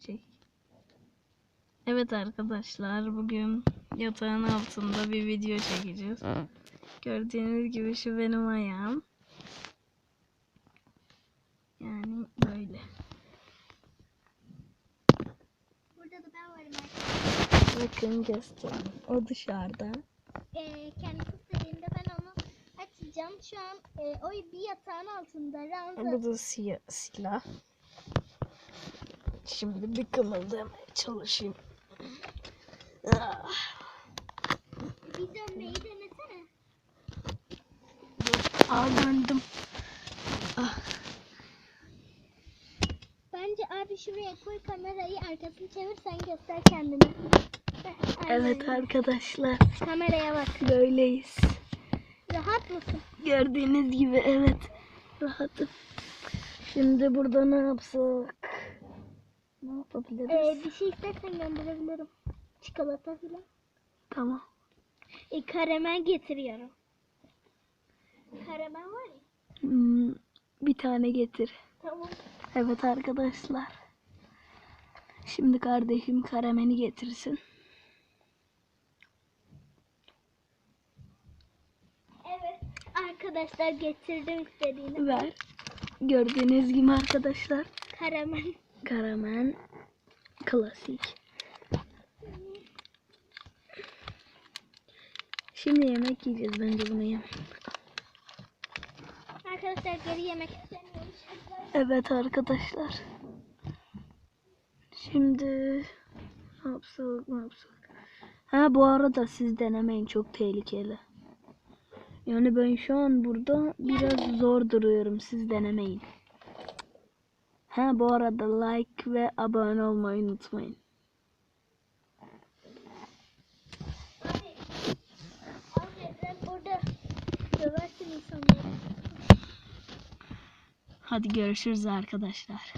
çek. Evet arkadaşlar bugün yatağın altında bir video çekeceğiz. Gördüğünüz gibi şu benim ayağım. Yani böyle. Burada da ben varım arkadaşlar. Bakın göstereyim. O dışarıda. Ee, kendisi istediğinde ben onu açacağım. Şu an e, o bir yatağın altında. Ranza. Bu da siyah, silah. Şimdi bir kımıldamaya çalışayım. Ah, Bir dönmeyi denesene. Aa döndüm. Ah, Bence abi şuraya koy kamerayı arkasını çevir sen göster kendini. Aynen evet arkadaşlar Kameraya bak. böyleyiz. Rahat mısın? Gördüğünüz gibi evet rahatım. Şimdi burada ne yapsak? Ne yapabiliriz? Ee, bir şey istersen gönderebilirim. Çikolata falan. Tamam. E, karamel getiriyorum. Karamel var ya. Hmm, bir tane getir. Tamam. Evet arkadaşlar. Şimdi kardeşim karameni getirsin. Evet. Arkadaşlar getirdim istediğini. Ver. Gördüğünüz gibi arkadaşlar. Karamel. Karamen klasik. Şimdi yemek yiyeceğiz bence bunu yem. Arkadaşlar geri yemek istemiyormuş. Evet arkadaşlar. Şimdi ne yapsak ne yapsak. Ha bu arada siz denemeyin çok tehlikeli. Yani ben şu an burada biraz zor duruyorum siz denemeyin. Ha bu arada like ve abone olmayı unutmayın. Hadi görüşürüz arkadaşlar.